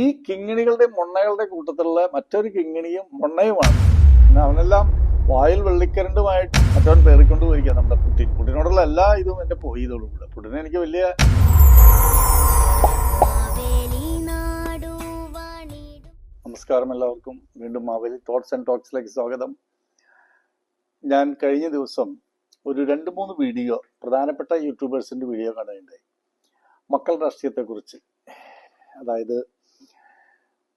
ഈ കിങ്ങിണികളുടെ മൊണ്ണകളുടെ കൂട്ടത്തിലുള്ള മറ്റൊരു കിങ്ങിണിയും മൊണ്ണയുമാണ്. പിന്നെ അവനെല്ലാം വായിൽ വെള്ളിക്കരണ്ടുമായിട്ട് മറ്റവൻ പേറിക്കൊണ്ട് പോയിരിക്കുക നമ്മുടെ പുട്ടിൻ പുട്ടിനോടുള്ള എല്ലാ ഇതും എന്റെ പോയി ഇതോടും കൂടെ. പുട്ടിനെ എനിക്ക് വലിയ നമസ്കാരം എല്ലാവർക്കും. വീണ്ടും മാവേലി തോട്ട്സ് ആൻഡ് ടോക്സിലേക്ക് സ്വാഗതം. ഞാൻ കഴിഞ്ഞ ദിവസം ഒരു രണ്ട് മൂന്ന് വീഡിയോ പ്രധാനപ്പെട്ട യൂട്യൂബേഴ്സിന്റെ വീഡിയോ കാണുകയുണ്ടായി. മക്കൾ രാഷ്ട്രീയത്തെക്കുറിച്ച്. അതായത്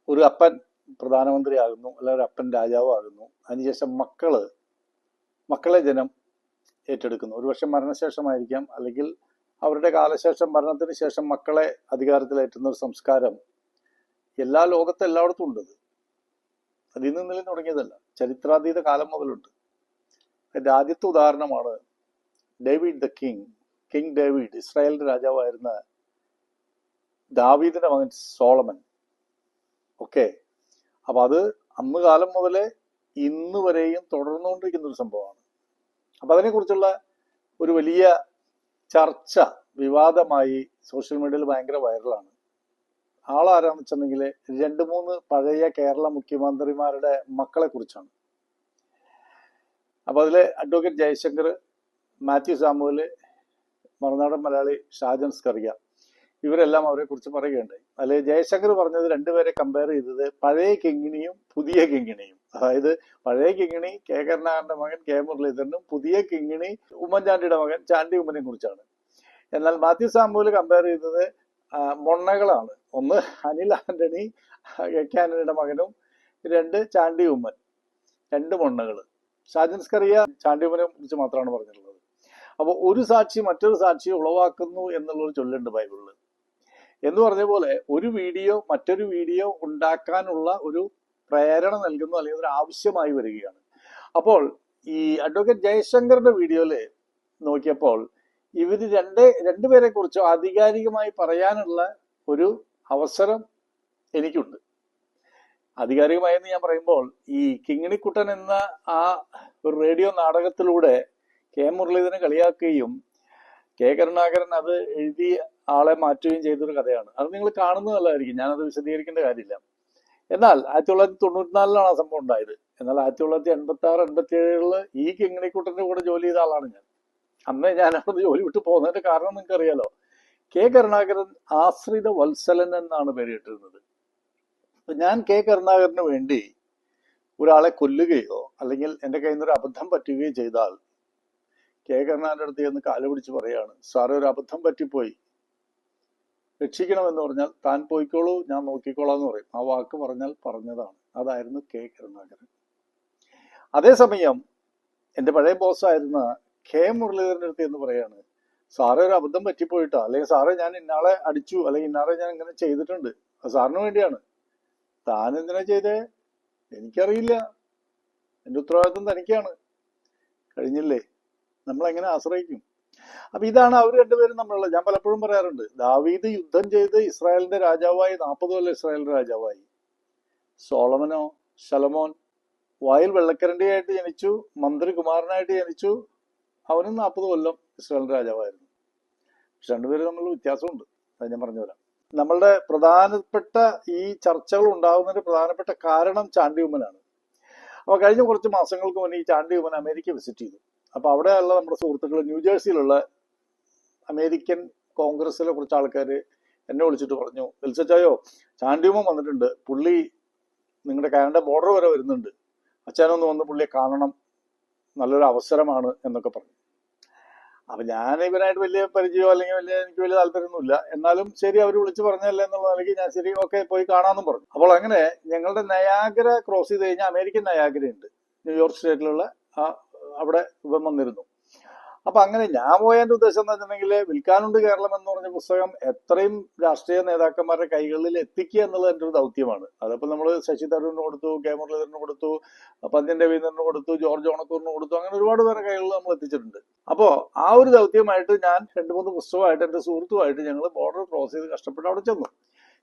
ഒരു അപ്പൻ പ്രധാനമന്ത്രിയാകുന്നു അല്ലെങ്കിൽ ഒരു അപ്പൻ രാജാവാകുന്നു. അതിനുശേഷം മക്കൾ മക്കളെ ജനം ഏറ്റെടുക്കുന്നു. ഒരുപക്ഷെ മരണശേഷമായിരിക്കാം അല്ലെങ്കിൽ അവരുടെ കാലശേഷം മരണത്തിന് ശേഷം മക്കളെ അധികാരത്തിലേറ്റുന്ന ഒരു സംസ്കാരം എല്ലാ ലോകത്തും എല്ലായിടത്തും ഉണ്ട് അത്. ഇന്ന് ഇന്നലെ തുടങ്ങിയതല്ല. ചരിത്രാതീത കാലം മുതലുണ്ട്. അതിന്റെ ആദ്യത്തെ ഉദാഹരണമാണ് David the king. King David ഇസ്രായേലിന്റെ രാജാവായിരുന്ന ദാവീദിന്റെ മകൻ സോളമൻ. ഓക്കെ. അപ്പൊ അത് അന്ന് കാലം മുതലേ ഇന്ന് വരെയും തുടർന്നുകൊണ്ടിരിക്കുന്ന ഒരു സംഭവമാണ്. അപ്പൊ അതിനെക്കുറിച്ചുള്ള ഒരു വലിയ ചർച്ച വിവാദമായി സോഷ്യൽ മീഡിയയിൽ ഭയങ്കര വൈറലാണ്. ആളാരാന്ന് വെച്ചിട്ടുണ്ടെങ്കിൽ രണ്ട് മൂന്ന് പഴയ കേരള മുഖ്യമന്ത്രിമാരുടെ മക്കളെ കുറിച്ചാണ് അപ്പൊ അതിൽ അഡ്വക്കേറ്റ് ജയശങ്കർ മാത്യു സാമുവൽ മറുനാടൻ മലയാളി ഷാജൻ സ്കറിയ ഇവരെല്ലാം അവരെ കുറിച്ച് പറയുകയുണ്ടായി. അതിൽ ജയശങ്കർ പറഞ്ഞത് രണ്ടുപേരെ കമ്പയർ ചെയ്തത് പഴയ കിങ്ങിണിയും പുതിയ കിങ്ങിണിയും. അതായത് പഴയ കിങ്ങിണി കെ കരുണാകരന്റെ മകൻ കെ മുരളീധരനും പുതിയ കിങ്ങിണി ഉമ്മൻചാണ്ടിയുടെ മകൻ ചാണ്ടി ഉമ്മനെ കുറിച്ചാണ്. എന്നാൽ മാത്യു സാമ്പൂൽ കമ്പയർ ചെയ്തത് മൊണ്ണകളാണ്. ഒന്ന് അനിൽ ആന്റണി കെ ആന്റണിയുടെ മകനും രണ്ട് ചാണ്ടി ഉമ്മൻ രണ്ട് മൊണ്ണകൾ ഷാജൻ സ്കറിയ ചാണ്ടി ഉമ്മനെ കുറിച്ച് മാത്രമാണ് പറഞ്ഞിട്ടുള്ളത്. അപ്പോൾ ഒരു സാക്ഷി മറ്റൊരു സാക്ഷി ഉളവാക്കുന്നു എന്നുള്ളൊരു ചൊല്ലുണ്ട് ബൈബിളിൽ എന്ന് പറഞ്ഞ പോലെ ഒരു വീഡിയോ മറ്റൊരു വീഡിയോ ഉണ്ടാക്കാനുള്ള ഒരു പ്രേരണ നൽകുന്നു അല്ലെങ്കിൽ ഒരു ആവശ്യമായി വരികയാണ്. അപ്പോൾ ഈ അഡ്വക്കേറ്റ് ജയശങ്കറിന്റെ വീഡിയോയിൽ നോക്കിയപ്പോൾ ഇവർ രണ്ട് രണ്ടുപേരെ കുറിച്ച് ആധികാരികമായി പറയാനുള്ള ഒരു അവസരം എനിക്കുണ്ട്. ആധികാരികമായി എന്ന് ഞാൻ പറയുമ്പോൾ ഈ കിങ്ങിണിക്കുട്ടൻ എന്ന ആ ഒരു റേഡിയോ നാടകത്തിലൂടെ കെ മുരളീധരൻ കളിയാക്കുകയും കെ കരുണാകരൻ അത് എഴുതി ആളെ മാറ്റുകയും ചെയ്തൊരു കഥയാണ്. അത് നിങ്ങൾ കാണുന്നതല്ലായിരിക്കും ഞാനത് വിശദീകരിക്കേണ്ട കാര്യമില്ല. എന്നാൽ ആയിരത്തി തൊള്ളായിരത്തി തൊണ്ണൂറ്റിനാലിലാണ് ആ സംഭവം ഉണ്ടായത്. എന്നാൽ ആയിരത്തി തൊള്ളായിരത്തി എൺപത്തി ആറ് എൺപത്തി ഏഴിൽ ഈ കിങ്ങിണിക്കുട്ടന്റെ കൂടെ ജോലി ചെയ്ത ആളാണ് ഞാൻ. അന്ന് ഞാൻ അവിടെ ജോലി വിട്ട് പോകുന്നതിന്റെ കാരണം നിങ്ങൾക്ക് അറിയാലോ കെ. കരുണാകരൻ ആശ്രിത വത്സലൻ എന്നാണ് പേരിട്ടിരുന്നത് ഞാൻ കെ. കരുണാകരന് വേണ്ടി ഒരാളെ കൊല്ലുകയോ അല്ലെങ്കിൽ എന്റെ കയ്യിൽ നിന്ന് ഒരു അബദ്ധം പറ്റുകയോ ചെയ്താൽ കെ. കരുണാകരന്റെ അടുത്ത് ചെന്ന് കാലുപിടിച്ച് പറയാണ് സാറേ ഒരു അബദ്ധം പറ്റിപ്പോയി. രക്ഷിക്കണമെന്ന് പറഞ്ഞാൽ താൻ പോയിക്കോളൂ ഞാൻ നോക്കിക്കോളാം എന്ന് പറയും. ആ വാക്ക് പറഞ്ഞാൽ പറഞ്ഞതാണ്. അതായിരുന്നു കെ കരുണാകരൻ. അതേസമയം എന്റെ പഴയ ബോസായിരുന്ന കെ മുരളീധരന്റെ അടുത്ത് എന്ന് പറയാണ് സാറേ ഒരു അബദ്ധം പറ്റിപ്പോയിട്ടോ? അല്ലെങ്കിൽ സാറേ ഞാൻ ഇന്നാളെ അടിച്ചു അല്ലെങ്കിൽ ഇന്നാളെ ഞാൻ ഇങ്ങനെ ചെയ്തിട്ടുണ്ട്. അത് സാറിന് വേണ്ടിയാണ്. താൻ എന്തിനാ ചെയ്തേ? എനിക്കറിയില്ല. എന്റെ ഉത്തരവാദിത്വം തനിക്കാണ്. കഴിഞ്ഞില്ലേ? നമ്മളെങ്ങനെ ആശ്രയിക്കും? അപ്പൊ ഇതാണ് അവർ രണ്ടുപേരും തമ്മിലുള്ള ഞാൻ പലപ്പോഴും പറയാറുണ്ട് ദാവീദ് യുദ്ധം ചെയ്ത് ഇസ്രായേലിന്റെ രാജാവായി നാൽപ്പത് കൊല്ലം ഇസ്രായേലിന്റെ രാജാവായി. സോളമനോ ശലമോൻ വായിൽ വെള്ളക്കരണ്ടിയായിട്ട് ജനിച്ചു മന്ത്രികുമാരനായിട്ട് ജനിച്ചു അവനും നാൽപ്പത് കൊല്ലം ഇസ്രായേലിന്റെ രാജാവായിരുന്നു. പക്ഷെ രണ്ടുപേരും തമ്മിലുള്ള വ്യത്യാസമുണ്ട് അത് ഞാൻ പറഞ്ഞു തരാം നമ്മളുടെ പ്രധാനപ്പെട്ട ഈ ചർച്ചകൾ ഉണ്ടാകുന്നതിന്റെ പ്രധാനപ്പെട്ട കാരണം ചാണ്ടി ഉമ്മനാണ്. അപ്പൊ കഴിഞ്ഞ കുറച്ച് മാസങ്ങൾക്ക് മുന്നേ ഈ ചാണ്ടി ഉമ്മൻ അമേരിക്ക വിസിറ്റ് ചെയ്തു. അപ്പൊ അവിടെയുള്ള നമ്മുടെ സുഹൃത്തുക്കൾ ന്യൂജേഴ്സിയിലുള്ള അമേരിക്കൻ കോൺഗ്രസിലെ കുറച്ച് ആൾക്കാർ എന്നെ വിളിച്ചിട്ട് പറഞ്ഞു വിൽസച്ചായോ ചാണ്ടിയുമ്മൻ വന്നിട്ടുണ്ട്. പുള്ളി നിങ്ങളുടെ കാനഡ ബോർഡർ വരെ വരുന്നുണ്ട്. അച്ഛനൊന്ന് വന്ന് പുള്ളിയെ കാണണം. നല്ലൊരു അവസരമാണ് എന്നൊക്കെ പറഞ്ഞു. അപ്പൊ ഞാൻ ഇവനായിട്ട് വലിയ പരിചയമോ അല്ലെങ്കിൽ വലിയ എനിക്ക് വലിയ താല്പര്യമൊന്നുമില്ല. എന്നാലും ശരി അവർ വിളിച്ച് പറഞ്ഞല്ലേ എന്നുള്ള നിലയ്ക്ക് ഞാൻ ശരി ഓക്കെ പോയി കാണാമെന്നും പറഞ്ഞു. അപ്പോൾ അങ്ങനെ ഞങ്ങളുടെ നയാഗ്ര ക്രോസ് ചെയ്ത് കഴിഞ്ഞാൽ അമേരിക്കൻ നയാഗര ഉണ്ട്. ന്യൂയോർക്ക് സ്റ്റേറ്റിലുള്ള ആ അവിടെ ഇവൻ വന്നിരുന്നു. അപ്പൊ അങ്ങനെ ഞാൻ പോയതിന്റെ ഉദ്ദേശം എന്ന് വെച്ചിട്ടുണ്ടെങ്കിൽ വിൽക്കാനുണ്ട് കേരളം എന്ന് പറഞ്ഞ പുസ്തകം എത്രയും രാഷ്ട്രീയ നേതാക്കന്മാരുടെ കൈകളിൽ എത്തിക്കുക എന്നുള്ളത് എന്റെ ഒരു ദൗത്യമാണ്. അതിപ്പോ നമ്മൾ ശശി തരൂരിന് കൊടുത്തു കെ മുരളീധരന് കൊടുത്തു പന്ത്യൻ രവീന്ദ്രന് കൊടുത്തു ജോർജ് ഓണക്കൂറിന് കൊടുത്തു അങ്ങനെ ഒരുപാട് പേരുടെ കൈകളിൽ നമ്മൾ എത്തിച്ചിട്ടുണ്ട്. അപ്പോൾ ആ ഒരു ദൗത്യമായിട്ട് ഞാൻ രണ്ട് മൂന്ന് പുസ്തകമായിട്ട് എന്റെ സുഹൃത്തുമായിട്ട് ഞങ്ങൾ ബോർഡർ ക്രോസ് ചെയ്ത് കഷ്ടപ്പെട്ട് അവിടെ ചെന്നു.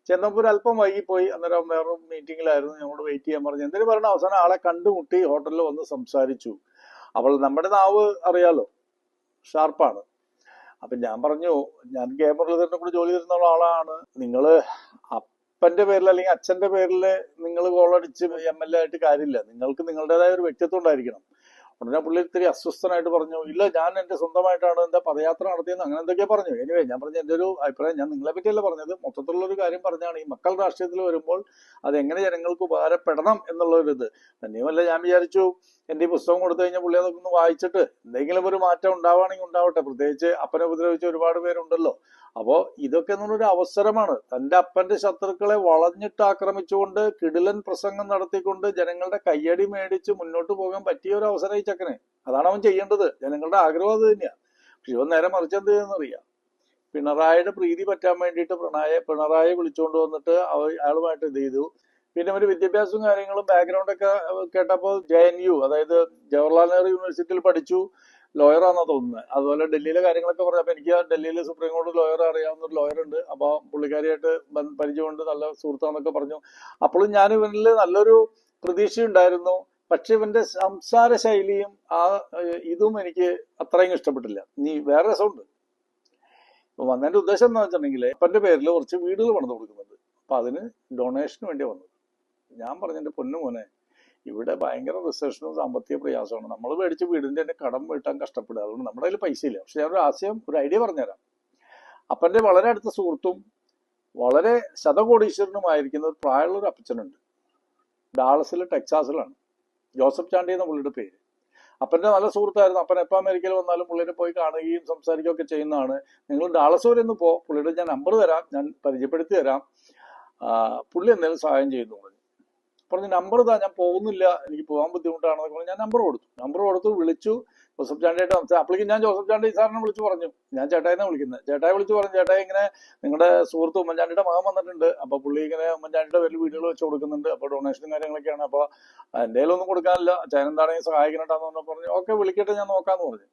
ചെന്നപ്പോൾ അല്പം വൈകിപ്പോയി. അന്നേരം വേറൊരു മീറ്റിംഗിലായിരുന്നു ഞങ്ങളോട് വെയിറ്റ് ചെയ്യാൻ പറഞ്ഞു. എന്തിനു പറഞ്ഞ അവസാനം ആളെ കണ്ടുമുട്ടി ഹോട്ടലിൽ വന്ന് സംസാരിച്ചു. അപ്പോൾ നമ്മുടെ നാവ് അറിയാലോ. ഷാർപ്പാണ്. അപ്പൊ ഞാൻ പറഞ്ഞു ഞാൻ കെ കൂടെ ജോലി തരുന്ന ആളാണ് നിങ്ങൾ അപ്പന്റെ പേരിൽ അല്ലെങ്കിൽ അച്ഛന്റെ പേരിൽ നിങ്ങൾ ഗോളടിച്ച് എം എൽ എ ആയിട്ട് കാര്യമില്ല. നിങ്ങൾക്ക് നിങ്ങളുടേതായ ഒരു വ്യക്തിത്വം ഉണ്ടായിരിക്കണം. ഉടനെ പുള്ളി ഇത്തിരി അസ്വസ്ഥനായിട്ട് പറഞ്ഞു ഇല്ല ഞാൻ എന്റെ സ്വന്തമായിട്ടാണ് എന്താ പദയാത്ര നടത്തിയെന്ന് അങ്ങനെ എന്തൊക്കെയാ പറഞ്ഞു. എനിവേ ഞാൻ പറഞ്ഞ എന്റെ ഒരു അഭിപ്രായം ഞാൻ നിങ്ങളെ പറ്റിയല്ല പറഞ്ഞത്. മൊത്തത്തിലുള്ള ഒരു കാര്യം പറഞ്ഞാണ് ഈ മക്കൾ രാഷ്ട്രീയത്തിൽ വരുമ്പോൾ അത് എങ്ങനെ ജനങ്ങൾക്ക് ഉപകാരപ്പെടണം എന്നുള്ള ഒരു ഇത്. തന്നെയുമല്ല ഞാൻ വിചാരിച്ചു എന്റെ ഈ പുസ്തകം കൊടുത്തു കഴിഞ്ഞാൽ പുള്ളി അതൊക്കെ ഒന്ന് വായിച്ചിട്ട് എന്തെങ്കിലും ഒരു മാറ്റം ഉണ്ടാവുകയാണെങ്കിൽ ഉണ്ടാവട്ടെ. പ്രത്യേകിച്ച് അപ്പനെ ഉപദ്രവിച്ച ഒരുപാട് പേരുണ്ടല്ലോ. അപ്പോ ഇതൊക്കെ എന്നുള്ളൊരു അവസരമാണ്. തന്റെ അപ്പന്റെ ശത്രുക്കളെ വളഞ്ഞിട്ട് ആക്രമിച്ചുകൊണ്ട് കിടിലൻ പ്രസംഗം നടത്തിക്കൊണ്ട് ജനങ്ങളുടെ കയ്യടി മേടിച്ച് മുന്നോട്ട് പോകാൻ പറ്റിയ ഒരു അവസരം ഈ ചക്കനെ. അതാണ് അവൻ ചെയ്യേണ്ടത്. ജനങ്ങളുടെ ആഗ്രഹം അത് തന്നെയാണ് പക്ഷെ ഇവൻ നേരെ മറിച്ച് എന്ത് ചെയ്യുന്നറിയാം പിണറായിയുടെ പ്രീതി പറ്റാൻ വേണ്ടിയിട്ട് പിണറായി പിണറായി വിളിച്ചുകൊണ്ട് വന്നിട്ട് അയാളുമായിട്ട് ഇത് ചെയ്തു? പിന്നെ ഒരു വിദ്യാഭ്യാസവും കാര്യങ്ങളും ബാക്ക്ഗ്രൗണ്ട് ഒക്കെ കേട്ടപ്പോൾ ജെ എൻ യു അതായത് ജവഹർലാൽ നെഹ്റു യൂണിവേഴ്സിറ്റിയിൽ പഠിച്ചു. ലോയറാന്നാ തോന്നുന്നത് അതുപോലെ ഡൽഹിയിലെ കാര്യങ്ങളൊക്കെ പറഞ്ഞപ്പോൾ എനിക്ക് ഡൽഹിയിലെ സുപ്രീം കോടതി ലോയർ അറിയാവുന്ന ഒരു ലോയർ ഉണ്ട്. അപ്പോൾ പുള്ളിക്കാരിയായിട്ട് പരിചയമുണ്ട് നല്ല സുഹൃത്താന്നൊക്കെ പറഞ്ഞു. അപ്പോഴും ഞാൻ ഇവനിൽ നല്ലൊരു പ്രതീക്ഷയുണ്ടായിരുന്നു. പക്ഷെ ഇവന്റെ സംസാര ശൈലിയും ആ ഇതും എനിക്ക് അത്രയും ഇഷ്ടപ്പെട്ടില്ല. നീ വേറെ രസമുണ്ട്. വന്നതിന്റെ ഉദ്ദേശം എന്താ വെച്ചിട്ടുണ്ടെങ്കിൽ അപ്പന്റെ പേരിൽ കുറച്ച് വീടുകൾ പണിത് കൊടുക്കുന്നുണ്ട്. അപ്പൊ അതിന് ഡൊണേഷന് വേണ്ടി വന്നത്. ഞാൻ പറഞ്ഞ എന്റെ പൊന്നു മോനെ ഇവിടെ ഭയങ്കര റിസർഷനും സാമ്പത്തിക പ്രയാസമാണ്. നമ്മൾ മേടിച്ച വീടിന്റെ തന്നെ കടം വീട്ടാൻ കഷ്ടപ്പെടുക. അതുകൊണ്ട് നമ്മുടെ കയ്യിൽ പൈസ ഇല്ല പക്ഷെ ഒരു ആശയം ഒരു ഐഡിയ പറഞ്ഞുതരാം. അപ്പന്റെ വളരെ അടുത്ത സുഹൃത്തും വളരെ ശതകോടീശ്വരനുമായിരിക്കുന്ന ഒരു പ്രായമുള്ള ഒരു അപ്പച്ചനുണ്ട്. ഡാളസിൽ ടെക്സാസിലാണ്. ജോസഫ് ചാണ്ടി എന്ന പുള്ളിയുടെ പേര്. അപ്പന്റെ നല്ല സുഹൃത്തായിരുന്നു. അപ്പൻ എപ്പോൾ അമേരിക്കയിൽ വന്നാലും പുള്ളിനെ പോയി കാണുകയും സംസാരിക്കുകയൊക്കെ ചെയ്യുന്നതാണ്. നിങ്ങൾ ഡാളസ് വരെ ഒന്ന് പോ. പുള്ളിയുടെ ഞാൻ നമ്പർ തരാം. ഞാൻ പരിചയപ്പെടുത്തി തരാം. പുള്ളി എന്തെങ്കിലും സഹായം ചെയ്യുന്നു പറഞ്ഞു നമ്പർ ഇതാ ഞാൻ പോകുന്നില്ല എനിക്ക് പോകാൻ ബുദ്ധിമുട്ടാണെന്നൊക്കെ പറഞ്ഞു ഞാൻ നമ്പർ കൊടുത്തു. നമ്പർ കൊടുത്തു വിളിച്ചു. ജോസഫ് ചാണ്ടിയായിട്ട് സംസാരിച്ചു അപ്പോഴേക്കും ഞാൻ ജോസഫ് ചാണ്ടി സാറിനെ വിളിച്ചു പറഞ്ഞു. ഞാൻ ചേട്ടായിനെ വിളിക്കുന്നത്. ചേട്ടായി വിളിച്ചു പറഞ്ഞു ചേട്ടായി ഇങ്ങനെ നിങ്ങളുടെ സുഹൃത്ത് ഉമ്മൻചാണ്ടിയുടെ മകൻ വന്നിട്ടുണ്ട്. അപ്പൊ പുള്ളി ഇങ്ങനെ ഉമ്മൻചാണ്ടിയുടെ പേരിൽ വീടുകൾ വെച്ച് കൊടുക്കുന്നുണ്ട്. അപ്പൊ ഡൊണേഷനും കാര്യങ്ങളൊക്കെയാണ്. അപ്പൊ എന്തെങ്കിലും ഒന്നും കൊടുക്കാനില്ല ചേനെന്താണെങ്കിൽ സഹായിക്കണട്ടാന്ന് പറഞ്ഞു പറഞ്ഞു ഓക്കെ വിളിക്കട്ടെ ഞാൻ നോക്കാന്ന് പറഞ്ഞു.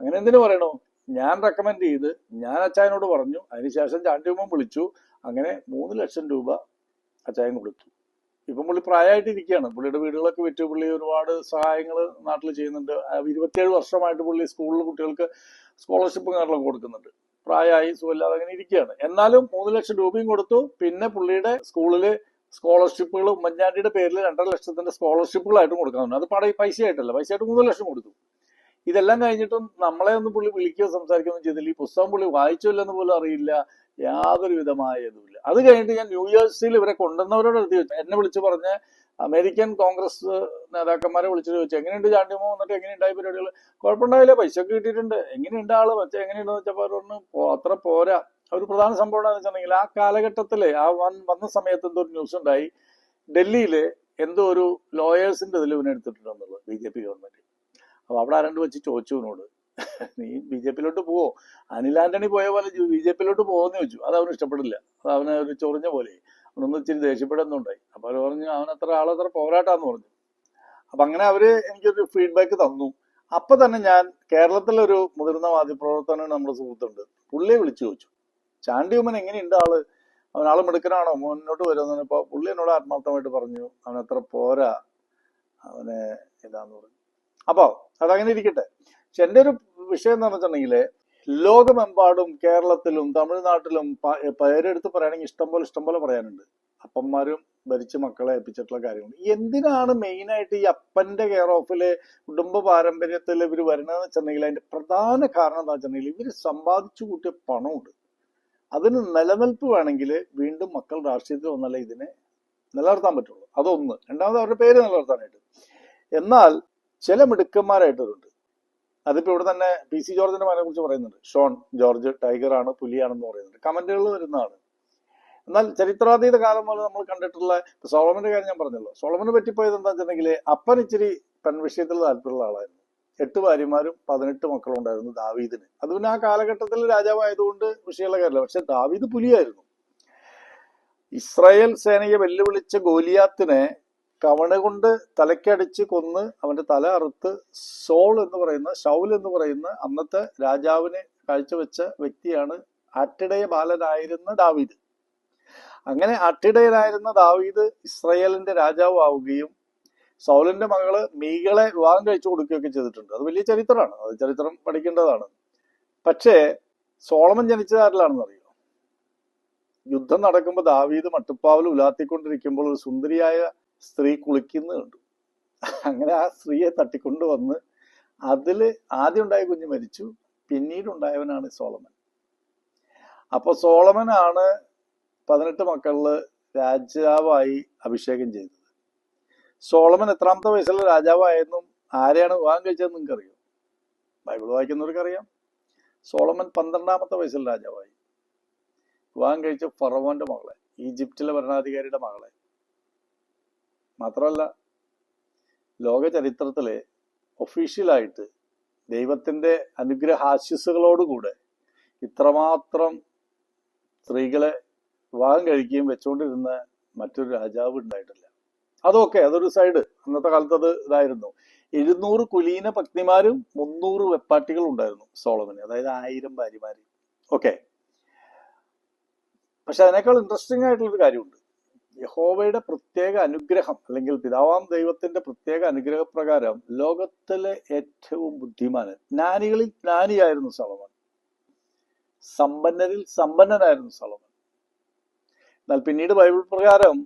അങ്ങനെ എന്തിനു പറയണു? ഞാൻ റെക്കമെൻഡ് ചെയ്ത് ഞാൻ അച്ചായനോട് പറഞ്ഞു. അതിനുശേഷം ചാണ്ടി ഉമ്മൻ വിളിച്ചു. അങ്ങനെ മൂന്ന് ലക്ഷം രൂപ അച്ചായൻ കൊടുത്തു. ഇപ്പം പുള്ളി പ്രായമായിട്ടിരിക്കുകയാണ് പുള്ളിയുടെ വീടുകളൊക്കെ വിറ്റ് പുള്ളി ഒരുപാട് സഹായങ്ങൾ നാട്ടിൽ ചെയ്യുന്നുണ്ട്. ഇരുപത്തിയേഴ് വർഷമായിട്ട് പുള്ളി സ്കൂളിൽ കുട്ടികൾക്ക് സ്കോളർഷിപ്പ് കാര്യങ്ങളൊക്കെ കൊടുക്കുന്നുണ്ട്. പ്രായമായി സുഖമില്ലാതെ അങ്ങനെ ഇരിക്കുകയാണ്. എന്നാലും മൂന്ന് ലക്ഷം രൂപയും കൊടുത്തു. പിന്നെ പുള്ളിയുടെ സ്കൂളിൽ സ്കോളർഷിപ്പുകൾ ഉമ്മൻചാണ്ടിയുടെ പേരിൽ രണ്ടര ലക്ഷത്തിന്റെ സ്കോളർഷിപ്പുകളായിട്ടും കൊടുക്കാറുണ്ട്. അത് പട പൈസ ആയിട്ടല്ല പൈസ ആയിട്ട് മൂന്ന് ലക്ഷം കൊടുത്തു. ഇതെല്ലാം കഴിഞ്ഞിട്ടും നമ്മളെ ഒന്നും പുള്ളി വിളിക്കുകയോ സംസാരിക്കുകയോ ഒന്നും ചെയ്തില്ല. ഈ പുസ്തകം പുള്ളി വായിച്ചില്ലെന്ന് പോലും അറിയില്ല. യാതൊരു വിധമായ ഇതുമില്ല. അത് കഴിഞ്ഞിട്ട് ഞാൻ ന്യൂയേഴ്സിൽ ഇവരെ കൊണ്ടുവന്നവരോട് എടുത്ത് ചോദിച്ചു. എന്നെ വിളിച്ചു പറഞ്ഞ് അമേരിക്കൻ കോൺഗ്രസ് നേതാക്കന്മാരെ വിളിച്ചിട്ട് ചോദിച്ചു. എങ്ങനെയുണ്ട് ചാണ്ടിമോ വന്നിട്ട് എങ്ങനെയുണ്ടായി പരിപാടികൾ കുഴപ്പമുണ്ടായില്ല. പൈസ ഒക്കെ കിട്ടിയിട്ടുണ്ട്. എങ്ങനെയുണ്ട് ആൾ? പക്ഷേ എങ്ങനെയുണ്ടെന്ന് വെച്ചപ്പോൾ പറഞ്ഞു "പോ- അത്ര പോരാ. ഒരു പ്രധാന സംഭവം എന്താണെന്ന് വെച്ചിട്ടുണ്ടെങ്കിൽ ആ കാലഘട്ടത്തിൽ ആ വന്ന സമയത്ത് എന്തോ ഒരു ന്യൂസ് ഉണ്ടായി. ഡൽഹിയിൽ എന്തോ ഒരു ലോയേഴ്സിന്റെ ഇതിൽ ഇവനെടുത്തിട്ടുണ്ടെന്നുള്ളത് ബി ജെ പി ഗവൺമെന്റ്. അപ്പൊ അവിടെ ആരണ്ട് വെച്ച് ചോദിച്ചു ഇവനോട്. നീ ബി ജെ പിയിലോട്ട് പോവോ? അനിൽ ആന്റണി പോയ പോലെ ബി ജെ പിയിലോട്ട് പോകുമെന്ന് ചോദിച്ചു. അത് അവന് ഇഷ്ടപ്പെടില്ല. അത് അവനെ ഒരു ചൊറിഞ്ഞ പോലെ. അവനൊന്നും ഇച്ചിരി ദേഷ്യപ്പെടുന്നുണ്ടായി. അപ്പൊ അവർ പറഞ്ഞു അവൻ അത്ര ആളത്ര പോരാട്ടാന്ന് പറഞ്ഞു. അപ്പൊ അങ്ങനെ അവർ എനിക്കൊരു ഫീഡ്ബാക്ക് തന്നു. അപ്പൊ തന്നെ ഞാൻ കേരളത്തിലൊരു മുതിർന്ന മാധ്യമപ്രവർത്തകനാണ് നമ്മുടെ സുഹൃത്തുണ്ട്. പുള്ളിയെ വിളിച്ചു ചോദിച്ചു. ചാണ്ടി ഉമ്മൻ എങ്ങനെയുണ്ട് ആൾ? അവൻ ആൾ മിടുക്കനാണോ? മുന്നോട്ട് വരുമെന്ന് പറഞ്ഞപ്പോ പുള്ളി എന്നോട് ആത്മാർത്ഥമായിട്ട് പറഞ്ഞു അവൻ അത്ര പോരാ. അവനെ ഇതാന്ന് പറഞ്ഞു. അപ്പൊ അതങ്ങനെ ഇരിക്കട്ടെ. പക്ഷെ എന്റെ ഒരു വിഷയം എന്ന് വെച്ചിട്ടുണ്ടെങ്കിൽ ലോകമെമ്പാടും കേരളത്തിലും തമിഴ്നാട്ടിലും പേരെടുത്ത് പറയുകയാണെങ്കിൽ ഇഷ്ടംപോലെ ഇഷ്ടംപോലെ ഇഷ്ടം പോലെ പറയാനുണ്ട്. അപ്പന്മാരും ഭരിച്ച് മക്കളെ ഏൽപ്പിച്ചിട്ടുള്ള കാര്യങ്ങൾ എന്തിനാണ് മെയിനായിട്ട് ഈ അപ്പന്റെ കെയർ ഓഫിൽ കുടുംബ പാരമ്പര്യത്തിൽ ഇവർ വരണമെന്ന് വെച്ചിട്ടുണ്ടെങ്കിൽ അതിന്റെ പ്രധാന കാരണം എന്താ വെച്ചിട്ടുണ്ടെങ്കിൽ ഇവർ സമ്പാദിച്ചു കൂട്ടിയ പണമുണ്ട്. അതിന് നിലനിൽപ്പ് വേണമെങ്കിൽ വീണ്ടും മക്കൾ രാഷ്ട്രീയത്തിൽ വന്നാലേ ഇതിനെ നിലനിർത്താൻ പറ്റുള്ളൂ. അതൊന്ന്. രണ്ടാമത് അവരുടെ പേര് നിലനിർത്താനായിട്ട്. എന്നാൽ ചില മിടുക്കന്മാരായിട്ടവരുണ്ട്. അതിപ്പോ ഇവിടെ തന്നെ പി സി ജോർജിന്റെ മകനെ കുറിച്ച് പറയുന്നുണ്ട്. ഷോൺ ജോർജ് ടൈഗർ ആണ് പുലിയാണെന്ന് പറയുന്നുണ്ട്. കമന്റുകൾ വരുന്നതാണ്. എന്നാൽ ചരിത്രാതീത കാലം മുതൽ നമ്മൾ കണ്ടിട്ടുള്ള സോളമന്റെ കാര്യം ഞാൻ പറഞ്ഞല്ലോ. സോളമന് പറ്റിപ്പോയത് എന്താ വെച്ചിട്ടുണ്ടെങ്കിൽ അപ്പൻ ഇച്ചിരി പെൺവിഷയത്തിൽ താല്പര്യമുള്ള ആളായിരുന്നു. എട്ട് ഭാര്യമാരും പതിനെട്ട് മക്കളും ഉണ്ടായിരുന്നു ദാവീദിന്. അത് പിന്നെ ആ കാലഘട്ടത്തിൽ രാജാവായതുകൊണ്ട് വിഷയമുള്ള കാര്യമില്ല. പക്ഷെ ദാവീദ് പുലിയായിരുന്നു. ഇസ്രായേൽ സേനയെ വെല്ലുവിളിച്ച ഗോലിയാത്തിനെ കവണ കൊണ്ട് തലക്കടിച്ച് കൊന്ന് അവന്റെ തല അറുത്ത് സോൾ എന്ന് പറയുന്ന ഷൗൽ എന്ന് പറയുന്ന അന്നത്തെ രാജാവിനെ കാഴ്ചവെച്ച വ്യക്തിയാണ് ആട്ടിടയ ബാലനായിരുന്ന ദാവീദ്. അങ്ങനെ ആട്ടിടയനായിരുന്ന ദാവീദ് ഇസ്രയേലിന്റെ രാജാവ് ആവുകയും സൗലിന്റെ മകൾ മീകളെ വിവാഹം കഴിച്ചു കൊടുക്കുകയൊക്കെ ചെയ്തിട്ടുണ്ട്. അത് വലിയ ചരിത്രമാണ്. അത് ചരിത്രം പഠിക്കേണ്ടതാണ്. പക്ഷേ സോളമൻ ജനിച്ചത് ആരിലാണെന്ന് അറിയോ? യുദ്ധം നടക്കുമ്പോൾ ദാവീദ് മട്ടുപ്പാവിൽ ഉലാത്തിക്കൊണ്ടിരിക്കുമ്പോൾ ഒരു സുന്ദരിയായ സ്ത്രീ കുളിക്കുന്നു കണ്ടു. അങ്ങനെ ആ സ്ത്രീയെ തട്ടിക്കൊണ്ടുവന്ന് അതിൽ ആദ്യം ഉണ്ടായ കുഞ്ഞ് മരിച്ചു പിന്നീട് ഉണ്ടായവനാണ് സോളമൻ. അപ്പൊ സോളമനാണ് പതിനെട്ട് മക്കളിൽ രാജാവായി അഭിഷേകം ചെയ്തത്. സോളമൻ എത്രാമത്തെ വയസ്സിൽ രാജാവായെന്നും ആരെയാണ് വിവാഹം കഴിച്ചതെന്ന് നിങ്ങൾക്ക് അറിയോ ബൈബിൾ വായിക്കുന്നവർക്കറിയാം. സോളമൻ പന്ത്രണ്ടാമത്തെ വയസ്സിൽ രാജാവായി. വിവാഹം കഴിച്ച ഫറവോന്റെ മകളെ ഈജിപ്തിലെ ഭരണാധികാരിയുടെ മകളെ. മാത്രമല്ല ലോക ചരിത്രത്തിലെ ഒഫീഷ്യലായിട്ട് ദൈവത്തിന്റെ അനുഗ്രഹാശിസുകളോടുകൂടെ ഇത്രമാത്രം സ്ത്രീകളെ വിവാഹം കഴിക്കുകയും വെച്ചുകൊണ്ടിരുന്ന മറ്റൊരു രാജാവ് ഉണ്ടായിട്ടില്ല. അതൊക്കെ അതൊരു സൈഡ്. അന്നത്തെ കാലത്ത് അത് ഇതായിരുന്നു. എഴുന്നൂറ് കുലീന പത്നിമാരും മുന്നൂറ് വെപ്പാട്ടികളും ഉണ്ടായിരുന്നു സോളമന് അതായത് ആയിരം ഭാര്യമാര്. ഓക്കെ പക്ഷെ അതിനേക്കാൾ ഇൻട്രസ്റ്റിംഗ് ആയിട്ടുള്ളൊരു കാര്യമുണ്ട്. യഹോവയുടെ പ്രത്യേക അനുഗ്രഹം അല്ലെങ്കിൽ പിതാവാം ദൈവത്തിന്റെ പ്രത്യേക അനുഗ്രഹപ്രകാരം ലോകത്തിലെ ഏറ്റവും ബുദ്ധിമാന് ജ്ഞാനികളിൽ ജ്ഞാനിയായിരുന്നു സോളമൻ. സമ്പന്നരിൽ സമ്പന്നനായിരുന്നു സോളമൻ. എന്നാൽ പിന്നീട് ബൈബിൾ പ്രകാരം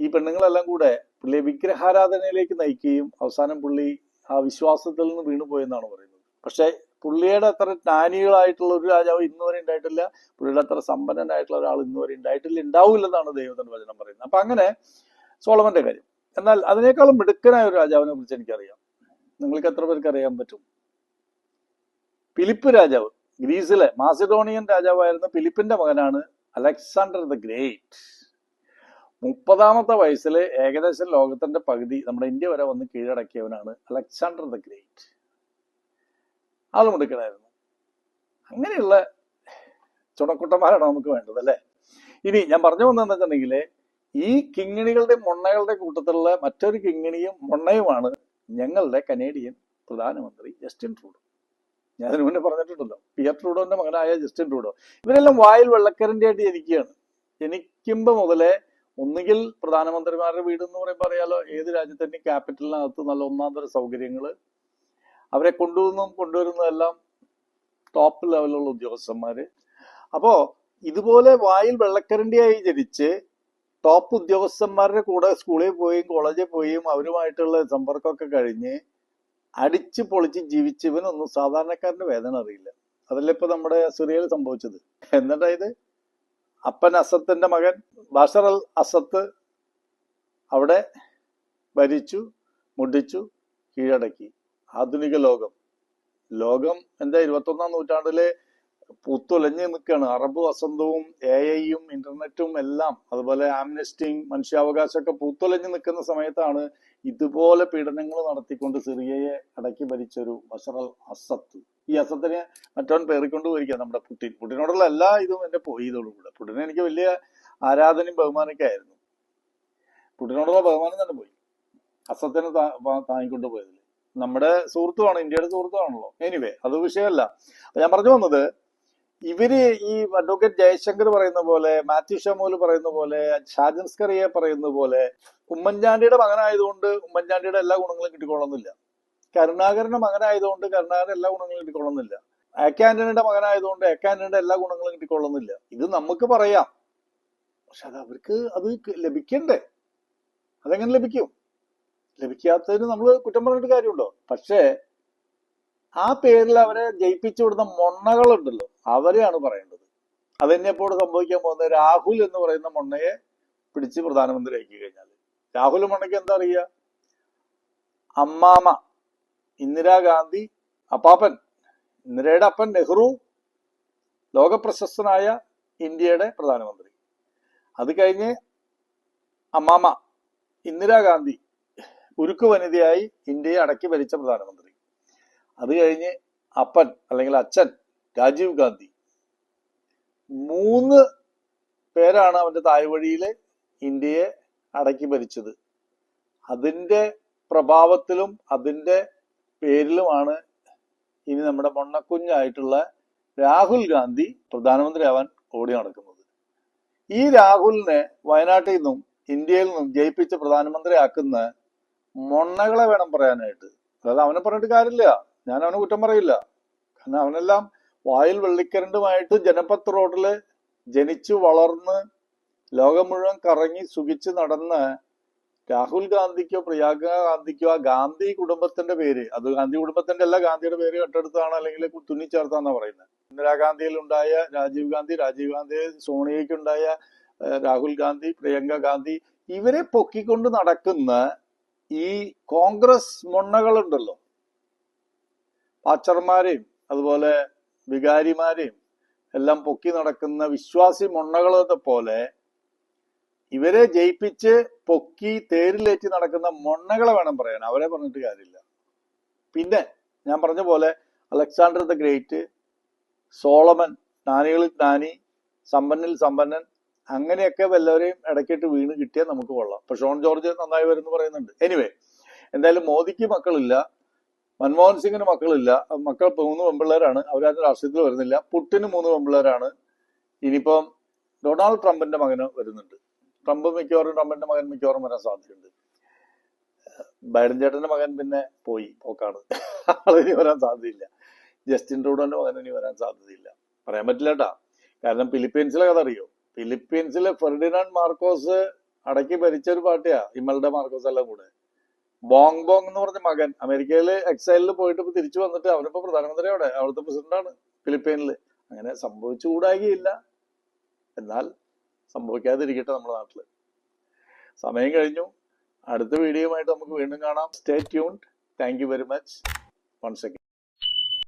ഈ പെണ്ണുങ്ങളെല്ലാം കൂടെ പുള്ളിയെ വിഗ്രഹാരാധനയിലേക്ക് നയിക്കുകയും അവസാനം പുള്ളി ആ വിശ്വാസത്തിൽ നിന്ന് വീണുപോയെന്നാണ് പറയുന്നത്. പക്ഷെ പുള്ളിയുടെ അത്ര ജ്ഞാനികളായിട്ടുള്ള ഒരു രാജാവ് ഇന്നുവരെ ഉണ്ടായിട്ടില്ല. പുള്ളിയുടെ അത്ര സമ്പന്നനായിട്ടുള്ള ഒരാൾ ഇന്നുവരെ ഉണ്ടായിട്ടില്ല ഉണ്ടാവില്ലെന്നാണ് ദൈവത്തിന്റെ വചനം പറയുന്നത്. അപ്പൊ അങ്ങനെ സോളമന്റെ കാര്യം. എന്നാൽ അതിനേക്കാളും മിടുക്കനായ ഒരു രാജാവിനെ കുറിച്ച് എനിക്കറിയാം. നിങ്ങൾക്ക് എത്ര പേർക്ക് അറിയാൻ പറ്റും? ഫിലിപ്പ് രാജാവ് ഗ്രീസിലെ മാസിഡോണിയൻ രാജാവായിരുന്ന ഫിലിപ്പിന്റെ മകനാണ് അലക്സാണ്ടർ ദ ഗ്രേറ്റ്. മുപ്പതാമത്തെ വയസ്സിൽ ഏകദേശം ലോകത്തിന്റെ പകുതി നമ്മുടെ ഇന്ത്യ വരെ വന്ന് കീഴടക്കിയവനാണ് അലക്സാണ്ടർ ദ ഗ്രേറ്റ്. അത് മിടുക്കനായിരുന്നു അങ്ങനെയുള്ള ചുണക്കുട്ടന്മാരാണ് നമുക്ക് വേണ്ടത് അല്ലേ? ഇനി ഞാൻ പറഞ്ഞു വന്നതെന്ന് വെച്ചിട്ടുണ്ടെങ്കിൽ ഈ കിങ്ങിണികളുടെ മൊണ്ണകളുടെ കൂട്ടത്തിലുള്ള മറ്റൊരു കിങ്ങിണിയും മൊണ്ണയുമാണ് ഞങ്ങളുടെ കനേഡിയൻ പ്രധാനമന്ത്രി ജസ്റ്റിൻ ട്രൂഡോ. ഞാൻ അതിനു മുന്നേ പറഞ്ഞിട്ടുണ്ടല്ലോ പിയർ ട്രൂഡോന്റെ മകനായ ജസ്റ്റിൻ ട്രൂഡോ. ഇവരെല്ലാം വായിൽ വെള്ളക്കരന്റെ ആയിട്ട് ജനിക്കുകയാണ് ജനിക്കുമ്പോൾ മുതലേ ഒന്നുകിൽ പ്രധാനമന്ത്രിമാരുടെ വീട് എന്ന് പറയുമ്പോൾ അറിയാലോ ഏത് രാജ്യത്തിന്റെ ക്യാപിറ്റലിനകത്ത് നല്ല ഒന്നാം തരം സൗകര്യങ്ങൾ അവരെ കൊണ്ടുവന്നും കൊണ്ടുവരുന്നതെല്ലാം ടോപ്പ് ലെവലുള്ള ഉദ്യോഗസ്ഥന്മാര്. അപ്പോ ഇതുപോലെ വായിൽ വെള്ളക്കരണ്ടിയായി ജനിച്ച് ടോപ്പ് ഉദ്യോഗസ്ഥന്മാരുടെ കൂടെ സ്കൂളിൽ പോയും കോളേജിൽ പോയും അവരുമായിട്ടുള്ള സമ്പർക്കമൊക്കെ കഴിഞ്ഞ് അടിച്ച് പൊളിച്ച് ജീവിച്ചവനൊന്നും സാധാരണക്കാരന്റെ വേദന അറിയില്ല. അതല്ല ഇപ്പൊ നമ്മുടെ സിറിയയിൽ സംഭവിച്ചത്? എന്നിട്ടായത് അപ്പൻ അസത്തിന്റെ മകൻ ബഷർ അൽ അസത്ത് അവിടെ ഭരിച്ചു മുടിച്ചു കീഴടക്കി. ആധുനിക ലോകം. ലോകം എന്താ ഇരുപത്തൊന്നാം നൂറ്റാണ്ടിലെ പുത്തൊലഞ്ഞു നിൽക്കുകയാണ്. അറബ് വസന്തവും എ ഐയും ഇന്റർനെറ്റും എല്ലാം അതുപോലെ ആംനസ്റ്റിയും മനുഷ്യാവകാശമൊക്കെ പുത്തൊലഞ്ഞു നിൽക്കുന്ന സമയത്താണ് ഇതുപോലെ പീഡനങ്ങൾ നടത്തിക്കൊണ്ട് സിറിയയെ അടക്കി ഭരിച്ചൊരു ബഷർ അൽ അസത്ത് ഈ അസത്തിനെ മറ്റവൻ പേറിക്കൊണ്ട് പോയിരിക്കുക നമ്മുടെ പുട്ടിൻ പുട്ടിനോടുള്ള എല്ലാ ഇതും എന്റെ പോയി കൂടെ പുട്ടിനെ എനിക്ക് വലിയ ആരാധനയും ബഹുമാനമൊക്കെ ആയിരുന്നു. പുട്ടിനോടുള്ള ബഹുമാനം തന്നെ പോയി. അസത്തിനെ താങ്ങിക്കൊണ്ട് പോയതിൽ നമ്മുടെ സുഹൃത്തുമാണ് ഇന്ത്യയുടെ സുഹൃത്തുമാണല്ലോ എനിവേ അത് വിഷയമല്ല. ഞാൻ പറഞ്ഞു വന്നത് ഇവർ ഈ അഡ്വക്കേറ്റ് ജയശങ്കർ പറയുന്ന പോലെ മാത്യു ഷമോൽ പറയുന്ന പോലെ ഷാജൻ സ്കറിയെ പറയുന്ന പോലെ ഉമ്മൻചാണ്ടിയുടെ മകനായതുകൊണ്ട് ഉമ്മൻചാണ്ടിയുടെ എല്ലാ ഗുണങ്ങളും കിട്ടിക്കൊള്ളുന്നില്ല. കരുണാകരന്റെ മകനായതുകൊണ്ട് കരുണാകരൻ എല്ലാ ഗുണങ്ങളും കിട്ടിക്കൊള്ളുന്നില്ല. എ കെ ആന്റണിയുടെ മകനായതുകൊണ്ട് എ ആന്റണിയുടെ എല്ലാ ഗുണങ്ങളും കിട്ടിക്കൊള്ളുന്നില്ല. ഇത് നമുക്ക് പറയാം. പക്ഷെ അത് അവർക്ക് അത് ലഭിക്കണ്ടേ? അതെങ്ങനെ ലഭിക്കും? ലഭിക്കാത്തതിന് നമ്മൾ കുറ്റം പറഞ്ഞിട്ട് കാര്യമുണ്ടോ? പക്ഷേ ആ പേരിൽ അവരെ ജയിപ്പിച്ചു വിടുന്ന മൊണ്ണകളുണ്ടല്ലോ അവരെയാണ് പറയേണ്ടത്. അതെന്നെ സംഭവിക്കാൻ പോകുന്നത്? രാഹുൽ എന്ന് പറയുന്ന മൊണ്ണയെ പിടിച്ച് പ്രധാനമന്ത്രി ആക്കി കഴിഞ്ഞാൽ രാഹുൽ മൊണ്ണയ്ക്ക് എന്താ അറിയുക അമ്മാമ ഇന്ദിരാഗാന്ധി അപ്പാപ്പൻ ഇന്ദിരയുടെ അപ്പൻ നെഹ്റു ലോകപ്രശസ്തനായ ഇന്ത്യയുടെ പ്രധാനമന്ത്രി. അത് കഴിഞ്ഞ് അമ്മാമ ഇന്ദിരാഗാന്ധി ഉരുക്കു വനിതയായി ഇന്ത്യയെ അടക്കി ഭരിച്ച പ്രധാനമന്ത്രി. അത് കഴിഞ്ഞ് അപ്പൻ അല്ലെങ്കിൽ അച്ഛൻ രാജീവ് ഗാന്ധി. മൂന്ന് പേരാണ് അവന്റെ തായ്വഴിയിലെ ഇന്ത്യയെ അടക്കി ഭരിച്ചത്. അതിന്റെ പ്രഭാവത്തിലും അതിന്റെ പേരിലുമാണ് ഇനി നമ്മുടെ മൊണ്ണക്കുഞ്ഞായിട്ടുള്ള രാഹുൽ ഗാന്ധി പ്രധാനമന്ത്രിയാവാൻ ഓടി നടക്കുന്നത്. ഈ രാഹുലിനെ വയനാട്ടിൽ നിന്നും ഇന്ത്യയിൽ നിന്നും ജയിപ്പിച്ച് പ്രധാനമന്ത്രിയാക്കുന്ന മൊണ്ണകളെ വേണം പറയാനായിട്ട്. അതായത് അവനെ പറഞ്ഞിട്ട് കാര്യമില്ല. ഞാൻ അവനെ കുറ്റം പറയില്ല. കാരണം അവനെല്ലാം വായിൽ വെള്ളിക്കരണ്ടുമായിട്ട് ജനപത്ത് റോഡിൽ ജനിച്ചു വളർന്ന് ലോകം മുഴുവൻ കറങ്ങി സുഖിച്ച് നടന്ന് രാഹുൽ ഗാന്ധിക്കോ പ്രിയാങ്ക ഗാന്ധിക്കോ ആ ഗാന്ധി കുടുംബത്തിന്റെ പേര്. അത് ഗാന്ധി കുടുംബത്തിന്റെ അല്ല ഗാന്ധിയുടെ പേര് കെട്ടെടുത്താണ് അല്ലെങ്കിൽ തുന്നിച്ചേർത്താന്നാ പറയുന്നത്. ഇന്ദിരാഗാന്ധിയിൽ ഉണ്ടായ രാജീവ് ഗാന്ധി രാജീവ് ഗാന്ധി സോണിയയ്ക്കുണ്ടായ രാഹുൽ ഗാന്ധി പ്രിയങ്ക ഗാന്ധി ഇവരെ പൊക്കിക്കൊണ്ട് നടക്കുന്ന ഈ കോൺഗ്രസ് മൊണ്ണകളുണ്ടല്ലോ. പാച്ചർമാരെയും അതുപോലെ വികാരിമാരെയും എല്ലാം പൊക്കി നടക്കുന്ന വിശ്വാസി മൊണ്ണകളെ പോലെ ഇവരെ ജയിപ്പിച്ച് പൊക്കി തേരിലേറ്റി നടക്കുന്ന മൊണ്ണകളെ വേണം പറയാൻ. അവരെ പറഞ്ഞിട്ട് കാര്യമില്ല. പിന്നെ ഞാൻ പറഞ്ഞ പോലെ അലക്സാണ്ടർ ദ ഗ്രേറ്റ് സോളമൻ ജ്ഞാനികളിൽ ജ്ഞാനി സമ്പന്നിൽ സമ്പന്നൻ അങ്ങനെയൊക്കെ വല്ലവരെയും ഇടയ്ക്കിട്ട് വീണ് കിട്ടിയാൽ നമുക്ക് കൊള്ളാം. ഇപ്പൊ ഷോൺ ജോർജ് നന്നായി വരുന്നു പറയുന്നുണ്ട്. എനിവേ എന്തായാലും മോദിക്ക് മക്കളില്ല മൻമോഹൻ സിംഗിന് മക്കളില്ല. മക്കൾ മൂന്ന് പെമ്പിള്ളേരാണ് അവരാരും രാഷ്ട്രീയത്തിൽ വരുന്നില്ല. പുട്ടിന് മൂന്ന് പെമ്പിള്ളേരാണ് ഇനിയിപ്പം ഡൊണാൾഡ് ട്രംപിന്റെ മകന് വരുന്നുണ്ട്. ട്രംപ് മിക്കവാറും ട്രംപിന്റെ മകൻ മിക്കവാറും വരാൻ സാധ്യതയുണ്ട്. ബൈഡൻ ചേട്ടന്റെ മകൻ പിന്നെ പോയി പോക്കാണ്. അതിനി വരാൻ സാധ്യതയില്ല. ജസ്റ്റിൻ ട്രൂഡോന്റെ മകൻ ഇനി വരാൻ സാധ്യതയില്ല. പറയാൻ പറ്റില്ല കേട്ടാ. കാരണം ഫിലിപ്പീൻസിലെ കഥ അറിയോ? ഫിലിപ്പീൻസിലെ ഫെർഡിനാൻഡ് മാർക്കോസ് അടക്കി ഭരിച്ച ഒരു പാർട്ടിയാ ഇമൽഡ മാർക്കോസ് എല്ലാം കൂടെ. ബോങ് ബോങ് എന്ന് പറഞ്ഞ മകൻ അമേരിക്കയിൽ എക്സൈലിൽ പോയിട്ട് ഇപ്പൊ തിരിച്ചു വന്നിട്ട് അവനിപ്പോ പ്രധാനമന്ത്രി അവിടെ അവിടുത്തെ പ്രസിഡന്റാണ് ഫിലിപ്പീനിൽ. അങ്ങനെ സംഭവിച്ചു സംഭവിച്ചുകൂടാകിയില്ല എന്നാൽ സംഭവിക്കാതിരിക്കട്ടെ നമ്മുടെ നാട്ടിൽ. സമയം കഴിഞ്ഞു. അടുത്ത വീഡിയോയുമായിട്ട് നമുക്ക് വീണ്ടും കാണാം. Stay tuned thank you very much one second